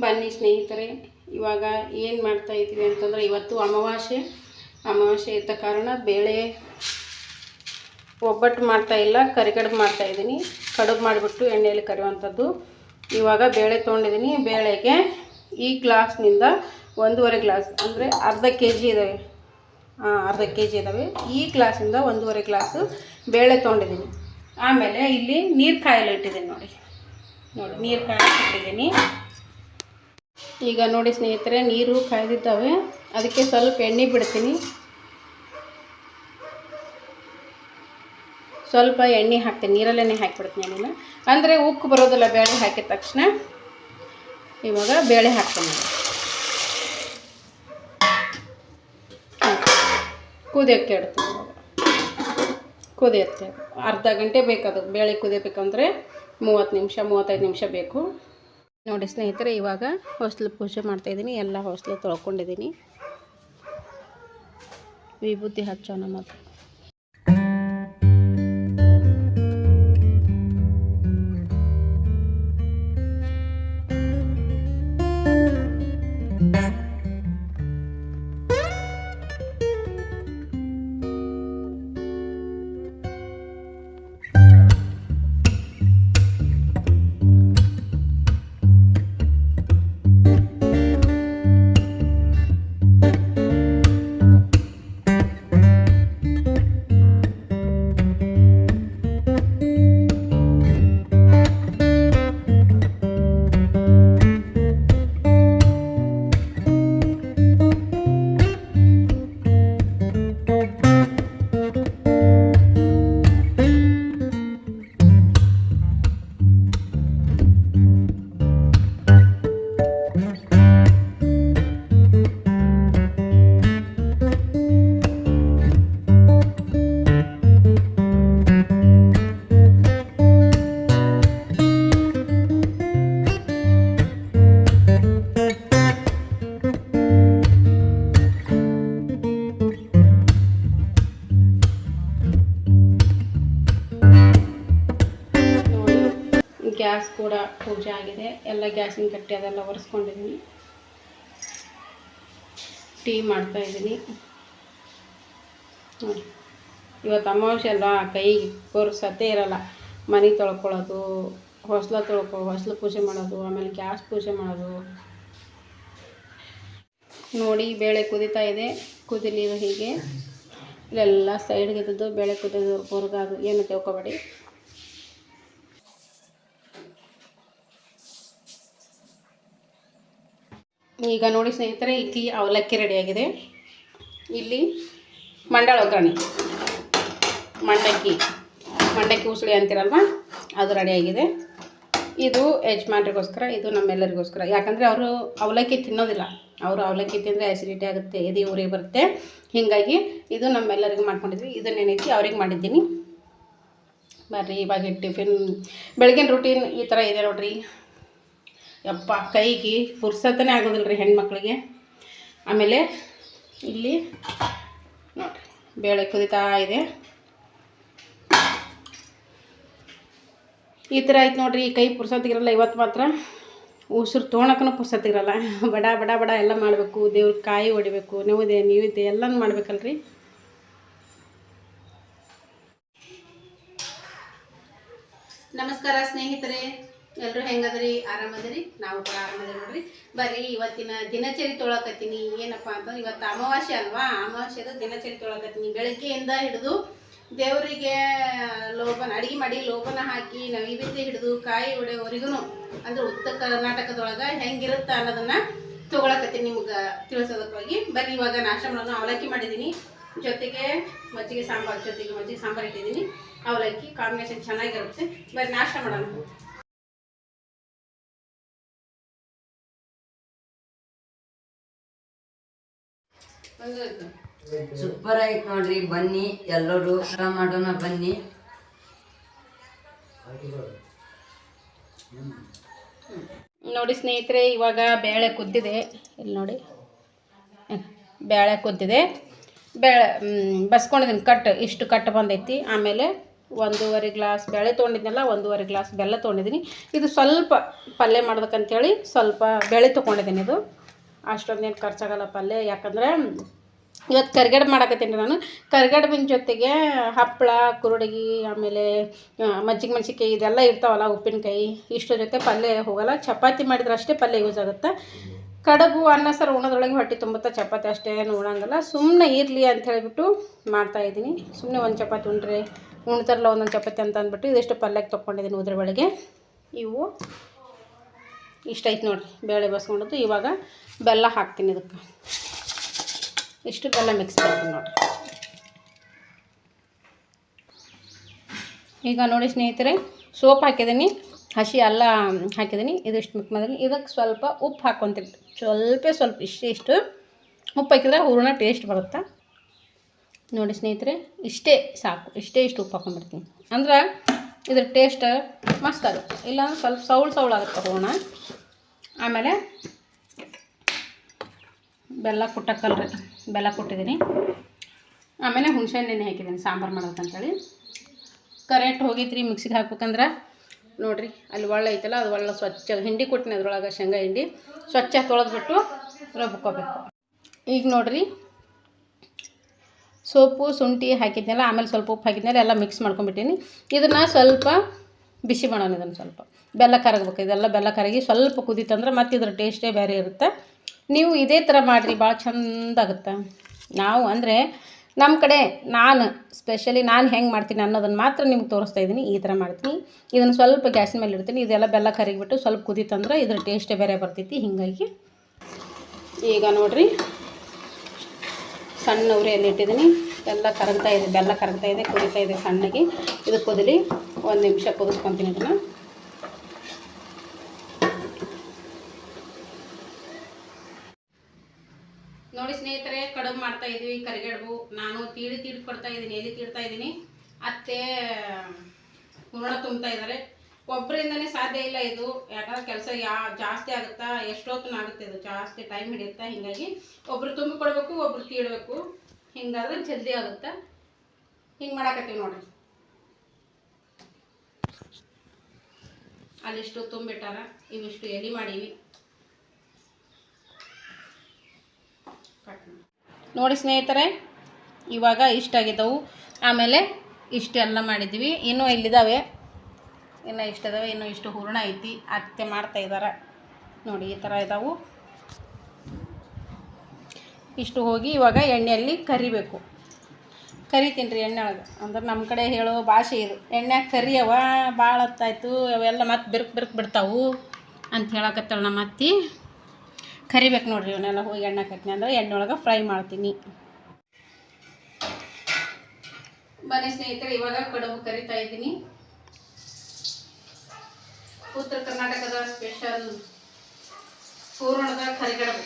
ಬನ್ನಿ ಸ್ನೇಹಿತರೆ, ಇವಾಗ ಏನು ಮಾಡ್ತಾ ಇದ್ದೀವಿ ಅಂತಂದರೆ ಇವತ್ತು ಅಮಾವಾಸ್ಯೆ. ಅಮಾವಾಸ್ಯೆ ಇದ್ದ ಕಾರಣ ಬೇಳೆ ಒಬ್ಬಟ್ಟು ಮಾಡ್ತಾ ಇಲ್ಲ, ಕರಿಗಡುಬು ಮಾಡ್ತಾ ಇದ್ದೀನಿ. ಕಡುಬು ಮಾಡಿಬಿಟ್ಟು ಎಣ್ಣೆಯಲ್ಲಿ ಕರೆಯುವಂಥದ್ದು. ಇವಾಗ ಬೇಳೆ ತೊಗೊಂಡಿದ್ದೀನಿ. ಬೇಳೆಗೆ ಈ ಗ್ಲಾಸ್ನಿಂದ ಒಂದೂವರೆ ಗ್ಲಾಸ್, ಅಂದರೆ ಅರ್ಧ ಕೆ ಜಿ ಇದ್ದಾವೆ ಅರ್ಧ ಕೆ ಜಿ ಇದ್ದಾವೆ ಈ ಗ್ಲಾಸಿಂದ ಒಂದೂವರೆ ಗ್ಲಾಸು ಬೇಳೆ ತೊಗೊಂಡಿದ್ದೀನಿ. ಆಮೇಲೆ ಇಲ್ಲಿ ನೀರು ಕಾಯಲು ಇಟ್ಟಿದ್ದೀನಿ ನೋಡಿ. ನೋಡಿ ನೀರು ಕಾಯಲು ಇಟ್ಟಿದ್ದೀನಿ. ಈಗ ನೋಡಿ ಸ್ನೇಹಿತರೆ, ನೀರು ಕಾಯ್ದಿದ್ದಾವೆ ಅದಕ್ಕೆ ಸ್ವಲ್ಪ ಎಣ್ಣೆ ಬಿಡ್ತೀನಿ. ಸ್ವಲ್ಪ ಎಣ್ಣೆ ಹಾಕ್ತೀನಿ ನೀರಲ್ಲೇ ಹಾಕಿಬಿಡ್ತೀನಿ ಎಣ್ಣೆನ. ಅಂದರೆ ಉಕ್ಕು ಬರೋದಿಲ್ಲ, ಬೇಳೆ ಹಾಕಿದ ತಕ್ಷಣ. ಇವಾಗ ಬೇಳೆ ಹಾಕ್ತೀನಿ. ಕುದಿಯೋಕ್ಕೆ ಇಡ್ತೀನಿ ಇವಾಗ. ಕುದಿಯುತ್ತೆ. ಅರ್ಧ ಗಂಟೆ ಬೇಕದು ಬೇಳೆ ಕುದಿಯಬೇಕಂದ್ರೆ ಮೂವತ್ತು ನಿಮಿಷ, ಮೂವತ್ತೈದು ನಿಮಿಷ ಬೇಕು. ನೋಡಿ ಸ್ನೇಹಿತರೆ ಇವಾಗ ಹೊಸ್ಲು ಪೂಜೆ ಮಾಡ್ತಾಯಿದ್ದೀನಿ ಎಲ್ಲ ಹೊಸ್ಲು ತೊಳ್ಕೊಂಡಿದ್ದೀನಿ. ವಿಭೂತಿ ಹಚ್ಚೋಣ ಮತ್ತು ಗ್ಯಾಸ್ ಕೂಡ ಪೂಜೆ ಆಗಿದೆ. ಎಲ್ಲ ಗ್ಯಾಸಿನ ಕಟ್ಟಿ ಅದೆಲ್ಲ ಒರೆಸ್ಕೊಂಡಿದ್ದೀನಿ ಟೀ ಮಾಡ್ತಾ ಇದ್ದೀನಿ ಇವತ್ತು ಅಮಾವಾಸ್ಯೆ ಅಲ್ವಾ? ಕೈ ಸತೆ ಇರಲ್ಲ. ಮನೆ ತೊಳ್ಕೊಳ್ಳೋದು, ಹೊಸ್ಲ ತೊಳ್ಕೊ, ಹೊಸ್ಲು ಪೂಜೆ ಮಾಡೋದು, ಆಮೇಲೆ ಗ್ಯಾಸ್ ಪೂಜೆ ಮಾಡೋದು. ನೋಡಿ, ಬೇಳೆ ಕುದೀತಾ ಇದೆ. ಕುದಿಲಿರೋ ಹೀಗೆ. ಇಲ್ಲೆಲ್ಲ ಸೈಡ್ಗೆ ಇದ್ದದ್ದು ಬೇಳೆ ಕುದಿಯೋದು, ಹೊರಗಾದು. ಏನು ತಿಳ್ಕೊಬೇಡಿ. ಈಗ ನೋಡಿ ಸ್ನೇಹಿತರೆ ಇಲ್ಲಿ ಅವಲಕ್ಕಿ ರೆಡಿಯಾಗಿದೆ ಇಲ್ಲಿ ಮಂಡಾಳ ಒಗ್ಗರಣೆ. ಮಂಡಕ್ಕಿ. ಮಂಡಕ್ಕಿ ಉಸುಳಿ ಅಂತೀರಲ್ವ? ಅದು ರೆಡಿಯಾಗಿದೆ ಇದು ಯಜಮಾನ್ರಿಗೋಸ್ಕರ, ಇದು ನಮ್ಮೆಲ್ಲರಿಗೋಸ್ಕರ. ಯಾಕಂದರೆ ಅವರು ಅವಲಕ್ಕಿ ತಿನ್ನೋದಿಲ್ಲ. ಅವರು ಅವಲಕ್ಕಿ ತಿಂದರೆ ಆ್ಯಸಿಡಿಟಿ ಆಗುತ್ತೆ, ಎದೆ ಉರಿ ಬರುತ್ತೆ. ಹೀಗಾಗಿ ಇದು ನಮ್ಮೆಲ್ಲರಿಗೂ ಮಾಡ್ಕೊಂಡಿದ್ವಿ. ಇದನ್ನೇನೈತಿ ಅವ್ರಿಗೆ ಮಾಡಿದ್ದೀನಿ. ಬರ್ರಿ, ಇವಾಗ ಟಿಫಿನ್ ಬೆಳಗಿನ ರೂಟೀನ್ ಈ ಥರ ಇದೆ ನೋಡ್ರಿ. ಯಪ್ಪ, ಕೈಗೆ ಪುರ್ಸತ್ತನೇ ಆಗೋದಿಲ್ಲ ರೀ ಹೆಣ್ಮಕ್ಳಿಗೆ. ಆಮೇಲೆ ಇಲ್ಲಿ ನೋಡಿರಿ, ಬೇಳೆ ಕುದಿತಾ ಇದೆ. ಈ ಥರ ಆಯ್ತು ನೋಡ್ರಿ ಕೈ ಪುರ್ಸತ್ತಿಗಿರಲ್ಲ ಇವತ್ತು ಮಾತ್ರ. ಉಸಿರು ತೊಗೊಳಕ್ಕೂ ಪುರ್ಸತ್ತಿರಲ್ಲ ಬಡ ಬಡ ಬಡ ಎಲ್ಲ ಮಾಡಬೇಕು. ದೇವ್ರ ಕಾಯಿ ಹೊಡಿಬೇಕು ನೈವೇದ್ಯ ನೀವಿದೆ ಎಲ್ಲನೂ ಮಾಡ್ಬೇಕಲ್ರಿ. ನಮಸ್ಕಾರ ಸ್ನೇಹಿತರೆ. ಎಲ್ಲರೂ ಹೆಂಗದ್ರಿ? ಆರಾಮದ್ರಿ? ನಾವು ಕೂಡ ಆರಾಮದ್ರಿ ನೋಡ್ರಿ. ಬರ್ರಿ, ಇವತ್ತಿನ ದಿನಚರಿ ತೊಳಕತ್ತೀನಿ. ಏನಪ್ಪ ಅಂತಂದ್ರೆ ಇವತ್ತು ಅಮಾವಾಸ್ಯೆ ಅಲ್ವಾ? ಅಮಾವಾಸ್ಯದ ದಿನಚರಿ ತೊಳಕತ್ತೀನಿ. ಬೆಳಗ್ಗೆಯಿಂದ ಹಿಡಿದು ದೇವರಿಗೆ ಲೋಬನ ಅಡಿಗೆ ಮಾಡಿ ಲೋಬನ ಹಾಕಿ ನೈವೇದ್ಯ ಹಿಡಿದು ಕಾಯಿ ಒಡೆಯವರಿಗೂ ಅಂದ್ರೆ ಉತ್ತರ ಕರ್ನಾಟಕದೊಳಗೆ ಹೆಂಗಿರುತ್ತೆ ಅನ್ನೋದನ್ನ ತೊಗೊಳಕತ್ತೀನಿ ನಿಮ್ಗೆ ತಿಳಿಸೋದಕ್ಕಾಗಿ ಬರ್ರಿ, ಇವಾಗ ಮಾಡೋಣ ಅವಲಕ್ಕಿ ಮಾಡಿದ್ದೀನಿ. ಜೊತೆಗೆ ಮಜ್ಜಿಗೆ ಸಾಂಬಾರು, ಜೊತೆಗೆ ಮಜ್ಜಿಗೆ ಸಾಂಬಾರು ಇಟ್ಟಿದ್ದೀನಿ. ಅವಲಕ್ಕಿ ಕಾಂಬಿನೇಷನ್ ಚೆನ್ನಾಗಿರುತ್ತೆ. ಬರ್ರಿ, ನಾಷ್ಟ ಮಾಡೋಣ. ಸೂಪರ್ ಆಯ್ತು ನೋಡ್ರಿ ಬನ್ನಿ ಎಲ್ಲರೂ ಊಟ ಮಾಡೋಣ ಬನ್ನಿ. ನೋಡಿ ಸ್ನೇಹಿತರೆ ಇವಾಗ ಬೇಳೆ ಕುದ್ದಿದೆ. ಇಲ್ಲಿ ನೋಡಿ. ಬೇಳೆ ಕುದ್ದಿದೆ. ಬೇಳೆ ಬಸ್ಕೊಂಡಿದ್ದೀನಿ ಕಟ್ ಇಷ್ಟು ಕಟ್ ಬಂದೈತಿ. ಆಮೇಲೆ ಒಂದೂವರೆ ಗ್ಲಾಸ್ ಬೇಳೆ ತೊಗೊಂಡಿದ್ನಲ್ಲ ಒಂದೂವರೆ ಗ್ಲಾಸ್ ಬೆಲ್ಲ ತೊಗೊಂಡಿದ್ದೀನಿ. ಇದು ಸ್ವಲ್ಪ ಪಲ್ಯ ಮಾಡ್ಬೇಕಂತೇಳಿ ಸ್ವಲ್ಪ ಬೇಳೆ ತೊಗೊಂಡಿದ್ದೀನಿ ಇದು. ಅಷ್ಟೊಂದೇನು ಖರ್ಚಾಗಲ್ಲ ಪಲ್ಯ ಯಾಕಂದ್ರೆ ಇವತ್ತು ಕರ್ಗಡ್ ಮಾಡಕತ್ತೀನಿ ನಾನು. ಕರ್ಗಡ್ಬಿನ ಜೊತೆಗೆ ಹಪ್ಪಳ, ಕುರುಡಗಿ, ಆಮೇಲೆ ಮಜ್ಜಿಗೆ ಮೆಣಸಿನ್ಕಾಯಿ ಇದೆಲ್ಲ ಇರ್ತಾವಲ್ಲ ಉಪ್ಪಿನಕಾಯಿ, ಇಷ್ಟರ ಜೊತೆ ಪಲ್ಯ ಹೋಗಲ್ಲ. ಚಪಾತಿ ಮಾಡಿದ್ರೆ ಅಷ್ಟೇ ಪಲ್ಯ ಯೂಸ್ ಆಗುತ್ತೆ. ಕಡುಬು, ಅನ್ನ, ಸರ್ ಉಣೋದ್ರೊಳಗೆ ಹೊಟ್ಟೆ ತುಂಬುತ್ತಾ ಚಪಾತಿ ಅಷ್ಟೇ ಏನು ಉಣಂಗಿಲ್ಲ. ಸುಮ್ಮನೆ ಇರಲಿ ಅಂತ ಹೇಳಿಬಿಟ್ಟು ಮಾಡ್ತಾಯಿದ್ದೀನಿ ಸುಮ್ಮನೆ ಒಂದು ಚಪಾತಿ ಉಂಡ್ರೆ ಉಣ್ತಾರಲ್ಲ ಒಂದೊಂದು ಚಪಾತಿ ಅಂತ ಅಂದ್ಬಿಟ್ಟು ಇದಿಷ್ಟು ಪಲ್ಯಕ್ಕೆ ತೊಗೊಂಡಿದ್ದೀನಿ ಉದ್ರ ಬೆಳಗ್ಗೆ ಇವು ಇಷ್ಟ ಐತೆ ನೋಡಿರಿ. ಬೇಳೆ ಬಸ್ಕೊಂಡದ್ದು ಇವಾಗ ಬೆಲ್ಲ ಹಾಕ್ತೀನಿ ಇದಕ್ಕೆ. ಇಷ್ಟು ಬೆಲ್ಲ ಮಿಕ್ಸ್ ಮಾಡ್ತೀನಿ ನೋಡಿ. ಈಗ ನೋಡಿ ಸ್ನೇಹಿತರೆ, ಸೋಪ್ ಹಾಕಿದ್ದೀನಿ, ಹಸಿ ಅಲ್ಲ ಹಾಕಿದ್ದೀನಿ, ಇದಿಷ್ಟು ಮಿಕ್ಸ್ ಮಾಡಿದ್ದೀನಿ. ಇದಕ್ಕೆ ಸ್ವಲ್ಪ ಉಪ್ಪು ಹಾಕ್ಕೊತೀನಿ. ಸ್ವಲ್ಪ ಸ್ವಲ್ಪ, ಇಷ್ಟು ಇಷ್ಟು. ಉಪ್ಪು ಹಾಕಿದ್ರೆ ಹೂರ್ಣ ಟೇಸ್ಟ್ ಬರುತ್ತೆ? ನೋಡಿ ಸ್ನೇಹಿತರೆ, ಇಷ್ಟೇ ಸಾಕು. ಇಷ್ಟೇ ಇಷ್ಟು ಉಪ್ಪು ಹಾಕೊಂಡ್ಬಿಡ್ತೀನಿ ಅಂದ್ರೆ ಇದ್ರ ಟೇಸ್ಟ್ ಮಸ್ತ್ ಆಗುತ್ತೆ ಇಲ್ಲಾಂದ್ರೆ ಸ್ವಲ್ಪ ಸೌಳು ಸೌಳಾಗುತ್ತೆ ಹೂರಣ. ಆಮೇಲೆ ಬೆಲ್ಲ ಕುಟ್ಟಕ್ಕಲ್ರಿ. ಬೆಲ್ಲ ಕುಟ್ಟಿದ್ದೀನಿ. ಆಮೇಲೆ ಹುಣಸೆ ನೆನೆ ಹಾಕಿದ್ದೀನಿ, ಸಾಂಬಾರು ಕರೆಕ್ಟ್ ಕರೆಂಟ್ ರೀ ಮಿಕ್ಸಿಗೆ ಹಾಕ್ಬೇಕಂದ್ರೆ. ನೋಡಿರಿ, ಅಲ್ಲಿ ಒಳ್ಳೆ ಐತಲ್ಲ, ಅದು ಒಳ್ಳೆ ಸ್ವಚ್ಛ, ಹಿಂಡಿ ಕೊಟ್ಟಿನಿ ಅದ್ರೊಳಗೆ ಶೇಂಗಾ ಹಿಂಡಿ. ಸ್ವಚ್ಛ ತೊಳೆದ್ಬಿಟ್ಟು ರುಬ್ಕೋಬೇಕು. ಈಗ ನೋಡಿರಿ, ಸೋಪು, ಶುಂಠಿ ಹಾಕಿದ್ನಲ್ಲ, ಆಮೇಲೆ ಸ್ವಲ್ಪ ಉಪ್ಪು ಹಾಕಿದ್ನಲ್ಲ, ಎಲ್ಲ ಮಿಕ್ಸ್ ಮಾಡ್ಕೊಂಬಿಟ್ಟೀನಿ ಇದನ್ನು ಸ್ವಲ್ಪ ಬಿಸಿ ಮಾಡೋಣ ಇದನ್ನು ಸ್ವಲ್ಪ. ಬೆಲ್ಲ ಕರಗಬೇಕು, ಇದೆಲ್ಲ ಬೆಲ್ಲ ಕರಗಿ ಸ್ವಲ್ಪ ಕುದೀತಂದ್ರೆ ಮತ್ತೆ ಇದ್ರ ಟೇಸ್ಟೇ ಬೇರೆ ಇರುತ್ತೆ. ನೀವು ಇದೇ ಥರ ಮಾಡಿರಿ ಭಾಳ ಚಂದ ಆಗುತ್ತೆ. ನಾವು ಅಂದರೆ ನಮ್ಮ ಕಡೆ ನಾನು ಸ್ಪೆಷಲಿ ನಾನು ಹೆಂಗೆ ಮಾಡ್ತೀನಿ ಅನ್ನೋದನ್ನು ಮಾತ್ರ ನಿಮ್ಗೆ ತೋರಿಸ್ತಾ ಇದ್ದೀನಿ ಈ ಥರ ಮಾಡ್ತೀನಿ. ಇದನ್ನು ಸ್ವಲ್ಪ ಗ್ಯಾಸಿನ ಮೇಲೆ ಇಡ್ತೀನಿ, ಇದೆಲ್ಲ ಬೆಲ್ಲ ಕರಗಿಬಿಟ್ಟು ಸ್ವಲ್ಪ ಕುದೀತಂದ್ರೆ ಇದ್ರ ಟೇಸ್ಟೇ ಬೇರೆ ಬರ್ತೈತಿ, ಹೀಗಾಗಿ. ಈಗ ನೋಡಿರಿ, ಸಣ್ಣ ಉರಿಯಲ್ಲಿ ಇಟ್ಟಿದ್ದೀನಿ ಎಲ್ಲ ಕರಗ್ತಾ ಇದೆ, ಬೆಲ್ಲ ಕರಗ್ತಾ ಇದೆ, ಕುದಿತಾ ಇದೆ ಸಣ್ಣಗೆ. ಇದು ಕುದಲಿ, ಒಂದು ನಿಮಿಷ ಕುದಿಸ್ಕೊತೀನಿ ಇದನ್ನು. ನೋಡಿ ಸ್ನೇಹಿತರೆ, ಕಡುಬು ಮಾಡ್ತಾ ಇದೀವಿ ಕರಿಗಡುಬು. ನಾನು ತೀಡಿ ತೀಡಿ ಕೊಡ್ತಾ ಇದ್ದೀನಿ ಎಲ್ಲಿ ತೀಡ್ತಾ ಇದ್ದೀನಿ. ಅತ್ತೆ, ಹೂರ್ಣ ತುಂಬ್ತಾ ಇದ್ದಾರೆ. ಒಬ್ಬರಿಂದನೇ ಸಾಧ್ಯ ಇಲ್ಲ ಇದು. ಯಾಕಂದ್ರೆ ಕೆಲಸ ಯಾ, ಜಾಸ್ತಿ ಆಗುತ್ತಾ, ಎಷ್ಟೊತ್ತು ಆಗುತ್ತೆ ಇದು. ಜಾಸ್ತಿ ಟೈಮ್ ಹಿಡಿಯುತ್ತಾ, ಹೀಗಾಗಿ ಒಬ್ರು ತುಂಬಿ ಕೊಡಬೇಕು, ಒಬ್ರು ತೀಡಬೇಕು. ಹಿಂಗಾದ್ರೆ ಜಲ್ದಿ ಆಗುತ್ತೆ? ಹಿಂಗೆ ಮಾಡಾಕತ್ತೀವಿ ನೋಡ್ರಿ. ಅಲ್ಲಿಷ್ಟು ತುಂಬಿಟ್ಟಾರ, ಇವಿಷ್ಟು ಎಲೆ ಮಾಡೀವಿ ಕಟ್ ಮಾಡಿ. ನೋಡಿ ಸ್ನೇಹಿತರೆ, ಇವಾಗ ಇಷ್ಟಾಗಿದ್ದವು. ಆಮೇಲೆ ಇಷ್ಟೆಲ್ಲ ಮಾಡಿದ್ವಿ. ಇನ್ನೂ ಇಲ್ಲಿದ್ದಾವೆ ಇನ್ನು ಇಷ್ಟಿದಾವೆ ಇನ್ನೂ ಇಷ್ಟು ಹೂರ್ಣ ಐತಿ. ಅತ್ತೆ ಮಾಡ್ತಾ ಇದ್ದಾರೆ ನೋಡಿ, ಈ ಥರ ಇದಾವು. ಇಷ್ಟು ಹೋಗಿ ಇವಾಗ ಎಣ್ಣೆಯಲ್ಲಿ ಕರಿಬೇಕು. ಕರಿತೀನಿ ರೀ ಎಣ್ಣೆ ಒಳಗೆ. ಅಂದ್ರೆ ನಮ್ಮ ಕಡೆ ಹೇಳೋ ಭಾಷೆ ಇದು. ಎಣ್ಣೆ ಕರಿಯವ ಭಾಳ ಹೊತ್ತಾಯ್ತು ಅವೆಲ್ಲ ಮತ್ತೆ ಬಿರ್ಕ್ ಬಿರುಕು ಬಿಡ್ತಾವು ಅಂತ ಹೇಳಕತ್ತಾಳ ನಮ್ಮ ಅತ್ತಿ. ಕರಿಬೇಕು ನೋಡ್ರಿ ಇವನ್ನೆಲ್ಲ ಹೋಗಿ ಎಣ್ಣೆ ಕಟ್ಟಿನಿ ಅಂದ್ರೆ ಎಣ್ಣೆ ಒಳಗೆ ಫ್ರೈ ಮಾಡ್ತೀನಿ. ಬನ್ನಿ ಸ್ನೇಹಿತರೆ, ಇವಾಗ ಕಡುಬು ಕರಿತಾ ಇದ್ದೀನಿ. ಉತ್ತರ ಕರ್ನಾಟಕದ ಸ್ಪೆಷಲ್ ಹೂರಣದ ಕರಿಗಡಬು.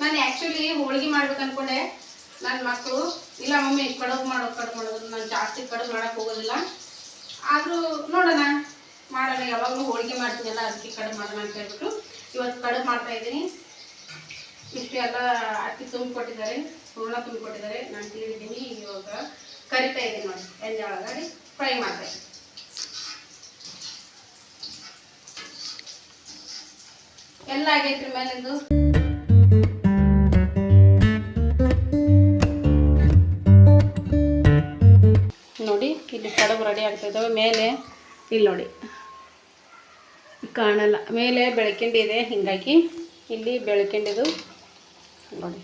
ನಾನು ಆ್ಯಕ್ಚುಲಿ ಹೋಳಿಗೆ ಮಾಡ್ಬೇಕು ಅನ್ಕೊಂಡೆ. ನನ್ನ ಮಕ್ಕಳು ಇಲ್ಲ ಮಮ್ಮಿ, ಕಡುಬು ಮಾಡೋ, ಕಡುಬು ಮಾಡೋದು ನಾನು ಜಾಸ್ತಿ ಕಡುಬು ಮಾಡೋಕೆ ಹೋಗೋದಿಲ್ಲ. ಆದರೂ ನೋಡೋಣ, ಮಾಡೋಣ, ಯಾವಾಗಲೂ ಹೋಳಿಗೆ ಮಾಡ್ತೀನಲ್ಲ, ಅದಕ್ಕೆ ಕಡುಬು ಮಾಡೋಣ ಅಂತ ಹೇಳ್ಬಿಟ್ಟು. ಇವತ್ತು ಕಡುಬು ಮಾಡ್ತಾ ಇದ್ದೀನಿ. ಇಷ್ಟು ಎಲ್ಲ ಅಕ್ಕಿ ತುಂಬಿ ಕೊಟ್ಟಿದ್ದಾರೆ ಹೂರ್ಣ ತುಂಬಿ ಕೊಟ್ಟಿದ್ದಾರೆ ನಾನು ತಿಳಿದ್ದೀನಿ ಇವಾಗ ಕರಿತಾ ಇದ್ದೀನಿ ನೋಡಿ, ಎಣ್ಣೆ ಒಳಗಡೆ ಫ್ರೈ ಮಾಡ್ತಾ ಎಲ್ಲ ಆಗೈತ್ರಿ ಮೇಲಿಂದು. ನೋಡಿ, ಇಲ್ಲಿ ಕಡಬು ರೆಡಿ ಆಗ್ತಾ ಇದ್ದಾವೆ ಮೇಲೆ, ಇಲ್ಲಿ ನೋಡಿ. ಕಾಣಲ್ಲ. ಮೇಲೆ ಬೆಳಕಿಂಡಿದೆ ಹೀಗಾಗಿ ಇಲ್ಲಿ ಬೆಳಕಿಂಡಿದು ನೋಡಿ.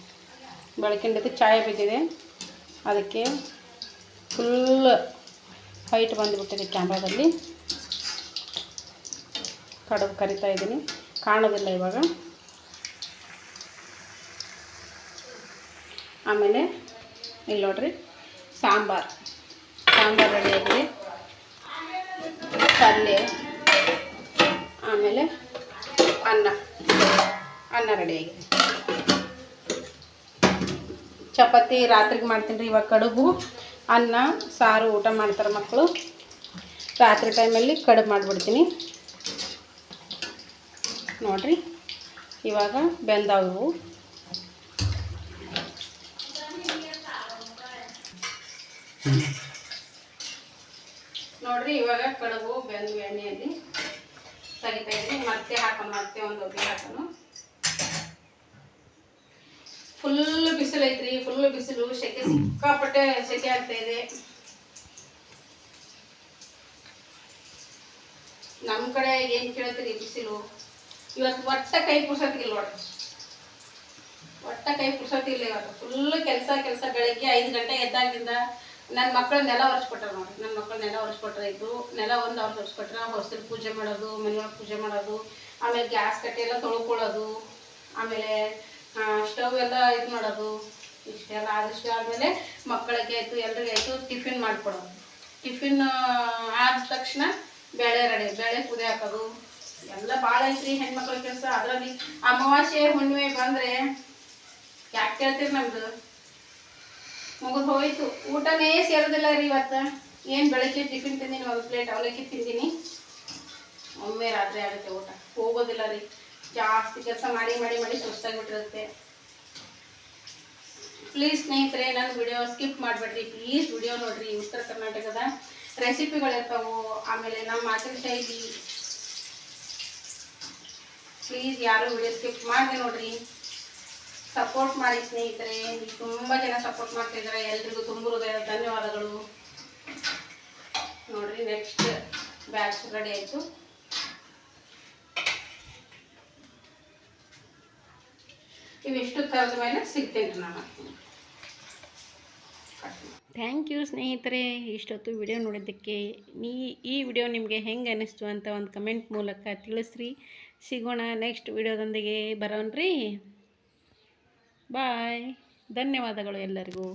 ಬೆಳಕಿಂಡಿದು ಚಾಯ ಬಿದ್ದಿದೆ. ಅದಕ್ಕೆ ಫುಲ್ ಹೈಟ್ ಬಂದುಬಿಟ್ಟಿದೆ ಕ್ಯಾಮ್ರಾದಲ್ಲಿ. ಕಡುಬು ಕರಿತಾ ಇದ್ದೀನಿ. ಕಾಣೋದಿಲ್ಲ ಇವಾಗ. ಆಮೇಲೆ ಇಲ್ಲಿ ನೋಡ್ರಿ, ಸಾಂಬಾರು. ಸಾಂಬಾರು ರೆಡಿಯಾಗಿದೆ ಪಲ್ಯ. ಆಮೇಲೆ ಅನ್ನ ಅನ್ನ ರೆಡಿ ರೆಡಿಯಾಗಿದೆ ಚಪಾತಿ ರಾತ್ರಿಗೆ ಮಾಡ್ತೀನಿ ರೀ ಇವಾಗ ಕಡುಬು, ಅನ್ನ, ಸಾರು, ಊಟ ಮಾಡ್ತಾರೆ ಮಕ್ಕಳು. ರಾತ್ರಿ ಟೈಮಲ್ಲಿ ಕಡುಬು ಮಾಡಿಬಿಡ್ತೀನಿ. ನೋಡ್ರಿ, ಇವಾಗ ಬೆಂದಾವು ನೋಡ್ರಿ ಇವಾಗ ಕಡುಬು ಬೆಂದು ಎಣ್ಣೆಯಲ್ಲಿ. ತೆಗಿತಾ ಇದ್ದೀನಿ. ಮತ್ತೆ ಹಾಕೋಣ ಮತ್ತೆ ಒಂದು ಒಬ್ಬಿ ಹಾಕೋಣ ಫುಲ್ ಬಿಸಿಲು ಐತ್ರಿ ಫುಲ್ ಬಿಸಿಲು. ಸೆಕೆ ಸಿಕ್ಕಾಪಟ್ಟೆ ಸೆಕೆ ಆಗ್ತಾ ಇದೆ. ನಮ್ಮ ಕಡೆ ಏನು ಕೇಳ್ತೀರಿ ಬಿಸಿಲು? ಇವತ್ತು ಒಟ್ಟ ಕೈ ಪುರ್ಸತ್ತಿಲ್ಲ ನೋಡ್ರಿ. ಒಟ್ಟ ಕೈ ಪುರ್ಸತ್ತಿಲ್ಲ ಇವತ್ತು. ಫುಲ್ ಕೆಲಸ ಕೆಲಸ. ಬೆಳಗ್ಗೆ ಐದು ಗಂಟೆ ಎದ್ದಾಗಿಂದ ನನ್ನ ಮಕ್ಕಳು ನೆಲ ಒರೆಸ್ಕೊಟ್ರ ನೋಡಿ. ನನ್ನ ಮಕ್ಕಳು ನೆಲ ಒರೆಸ್ಕೊಟ್ರ ಇದ್ರು ನೆಲ ಒಂದು ಅವ್ರು ಒರೆಸ್ಕೊಟ್ರ ಹೊಸರು ಪೂಜೆ ಮಾಡೋದು, ಮನೆಯೊಳಗೆ ಪೂಜೆ ಮಾಡೋದು, ಆಮೇಲೆ ಗ್ಯಾಸ್ ಕಟ್ಟೆ ಎಲ್ಲ ತೊಳ್ಕೊಳ್ಳೋದು, ಆಮೇಲೆ ಸ್ಟವ್ ಎಲ್ಲ ಇದು ಮಾಡೋದು. ಇಷ್ಟೆಲ್ಲ ಆದಷ್ಟು ಆದಮೇಲೆ ಮಕ್ಕಳಿಗೆ ಆಯಿತು ಎಲ್ಲರಿಗೂ ಆಯಿತು, ಟಿಫಿನ್ ಮಾಡಿಕೊಡೋದು. ಟಿಫಿನ್ ಆದ ತಕ್ಷಣ ಬೇಳೆ ರೆಡಿ, ಬೇಳೆ ಕುದಿ ಹಾಕೋದು. ಎಲ್ಲ ಭಾಳ ಐತ್ರಿ ಹೆಣ್ಮಕ್ಳ ಕೆಲಸ. ಅದರಲ್ಲಿ ಅಮಾವಾಸ್ಯೆ ಹುಣ್ಣಿಮೆ ಬಂದರೆ ಯಾಕೆ ಕೇಳ್ತೀರಿ ನಮ್ದು? ಮುಗಿದು ಹೋಯ್ತು. ಊಟನೇ ಸೇರೋದಿಲ್ಲ ರೀ ಇವತ್ತು. ಏನು ಬೆಳಗ್ಗೆ ಟಿಫಿನ್ ತಿಂದೀನಿ ಒಂದು ಪ್ಲೇಟ್ ಅವಲಕ್ಕಿ ತಿಂದೀನಿ. ಒಮ್ಮೆ ರಾತ್ರಿ ಆಗುತ್ತೆ ಊಟ. ಹೋಗೋದಿಲ್ಲ ರೀ. ಜಾಸ್ತಿ ಕೆಲಸ ಮಾಡಿ ಮಾಡಿ ಮಾಡಿ ಸುಸ್ತಾಗಿಬಿಟ್ಟಿರುತ್ತೆ. ಪ್ಲೀಸ್ ಸ್ನೇಹಿತರೆ, ನನ್ನ ವಿಡಿಯೋ ಸ್ಕಿಪ್ ಮಾಡಬೇಡ್ರಿ. ಪ್ಲೀಸ್ ವಿಡಿಯೋ ನೋಡಿರಿ. ಉತ್ತರ ಕರ್ನಾಟಕದ ರೆಸಿಪಿಗಳಿರ್ತಾವು ಆಮೇಲೆ ನಮ್ಮ ಮಾತಿನ ಶೈಲಿ. ಪ್ಲೀಸ್ ಯಾರು ವಿಡಿಯೋ ಸ್ಕಿಪ್ ಮಾಡಿದೆ ನೋಡ್ರಿ. ಸಪೋರ್ಟ್ ಮಾಡಿ ಸ್ನೇಹಿತರೆ, ತುಂಬ ಜನ ಸಪೋರ್ಟ್ ಮಾಡ್ತಿದ್ದಾರೆ. ಎಲ್ರಿಗೂ ತುಂಬ ಹೃದಯದ ಧನ್ಯವಾದಗಳು. ನೋಡ್ರಿ ನೆಕ್ಸ್ಟ್ ಬ್ಯಾಚ್ ರೆಡಿ ಆಯಿತು. ಇವಿಷ್ಟು ತರದ ಮೇಲೆ ಸಿಗ್ತೇನೆ ನಾನು. ಥ್ಯಾಂಕ್ ಯು ಸ್ನೇಹಿತರೆ, ಇಷ್ಟೊತ್ತು ವಿಡಿಯೋ ನೋಡಿದ್ದಕ್ಕೆ. ನೀ, ಈ ವಿಡಿಯೋ ನಿಮಗೆ ಹೆಂಗೆ ಅನ್ನಿಸ್ತು ಅಂತ ಒಂದು ಕಮೆಂಟ್ ಮೂಲಕ ತಿಳಿಸ್ರಿ. ಸಿಗೋಣ ನೆಕ್ಸ್ಟ್ ವಿಡಿಯೋದೊಂದಿಗೆ ಬರೋಣ್ರಿ? ಬಾಯ್ ಧನ್ಯವಾದಗಳು ಎಲ್ಲರಿಗೂ.